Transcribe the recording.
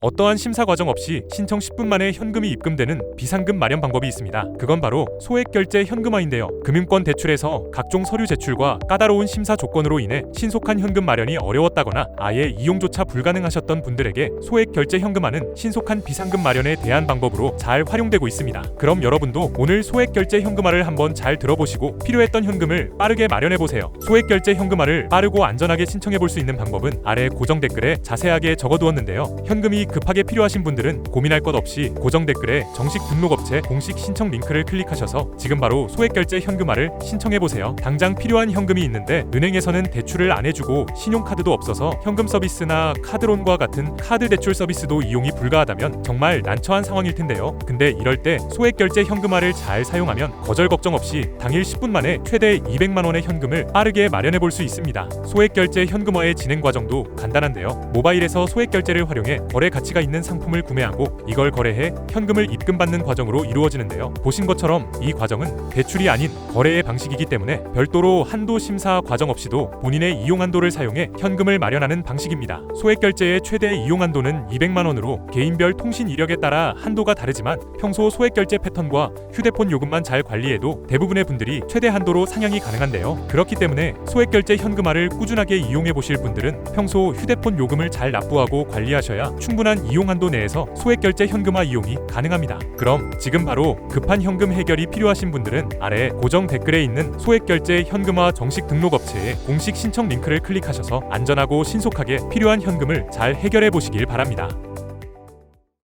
어떠한 심사 과정 없이 신청 10분 만에 현금이 입금되는 비상금 마련 방법이 있습니다. 그건 바로 소액 결제 현금화인데요. 금융권 대출에서 각종 서류 제출과 까다로운 심사 조건으로 인해 신속한 현금 마련이 어려웠다거나 아예 이용조차 불가능하셨던 분들에게 소액 결제 현금화는 신속한 비상금 마련에 대한 방법으로 잘 활용되고 있습니다. 그럼 여러분도 오늘 소액 결제 현금화를 한번 잘 들어보시고 필요했던 현금을 빠르게 마련해 보세요. 소액 결제 현금화를 빠르고 안전하게 신청해 볼 수 있는 방법은 아래 고정 댓글에 자세하게 적어두었는데요. 현금이 급하게 필요하신 분들은 고민할 것 없이 고정 댓글에 정식 등록업체 공식 신청 링크를 클릭하셔서 지금 바로 소액 결제 현금화를 신청해 보세요. 당장 필요한 현금이 있는데 은행에서는 대출을 안 해주고 신용카드도 없어서 현금 서비스나 카드론과 같은 카드 대출 서비스도 이용이 불가하다면 정말 난처한 상황일 텐데요. 근데 이럴 때 소액 결제 현금화를 잘 사용하면 거절 걱정 없이 당일 10분 만에 최대 200만 원의 현금을 빠르게 마련해 볼 수 있습니다. 소액 결제 현금화의 진행 과정도 간단한데요. 모바일에서 소액 결제를 활용해 거래 가치가 있는 상품을 구매하고 이걸 거래해 현금을 입금받는 과정으로 이루어지는데요. 보신 것처럼 이 과정은 대출이 아닌 거래의 방식이기 때문에 별도로 한도 심사 과정 없이도 본인의 이용 한도를 사용해 현금을 마련하는 방식입니다. 소액 결제의 최대 이용 한도는 200만 원으로 개인별 통신 이력에 따라 한도가 다르지만 평소 소액 결제 패턴과 휴대폰 요금만 잘 관리해도 대부분의 분들이 최대 한도로 상향이 가능한데요. 그렇기 때문에 소액 결제 현금화를 꾸준하게 이용해 보실 분들은 평소 휴대폰 요금을 잘 납부하고 관리하셔야 충분한 이용 한도 내에서 소액 결제 현금화 이용이 가능합니다. 그럼 지금 바로 급한 현금 해결이 필요하신 분들은 아래 고정 댓글에 있는 소액 결제 현금화 정식 등록 업체의 공식 신청 링크를 클릭하셔서 안전하고 신속하게 필요한 현금을 잘 해결해 보시길 바랍니다.